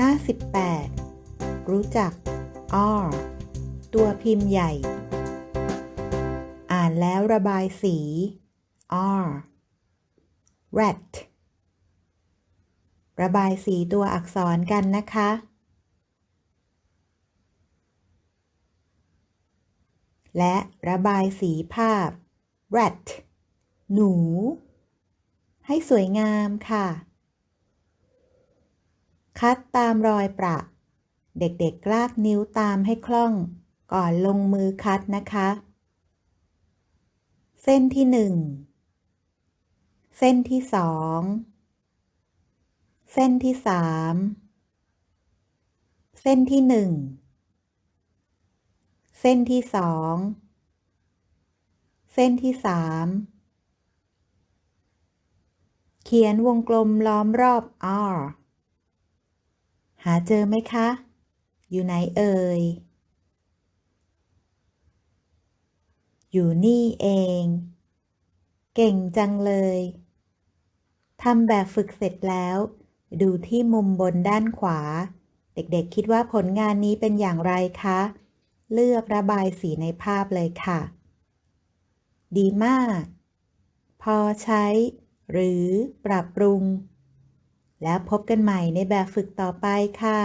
58รู้จัก R ตัวพิมพ์ใหญ่ อ่านแล้วระบายสี R rat ระบายสีตัวอักษรกันนะคะ และระบายสีภาพ rat หนู ให้สวยงามค่ะ คัดตามรอยประ เด็กๆกลากนิ้วตามให้คล่อง ก่อนลงมือคัดนะคะ เส้นที่หนึ่งเส้นที่สองเส้นที่สามเส้นที่หนึ่งเส้นที่สองเส้นที่สามเขียนวงกลมล้อมรอบ R หาเจอไหมคะ อยู่ไหนเอ่ย อยู่นี่เอง เก่งจังเลย ทำแบบฝึกเสร็จแล้ว ดูที่มุมบนด้านขวา เด็กๆ คิดว่าผลงานนี้เป็นอย่างไรคะ เลือกระบายสีในภาพเลยค่ะ ดีมาก พอใช้ หรือปรับปรุง แล้วพบกันใหม่ในแบบฝึกต่อไปค่ะ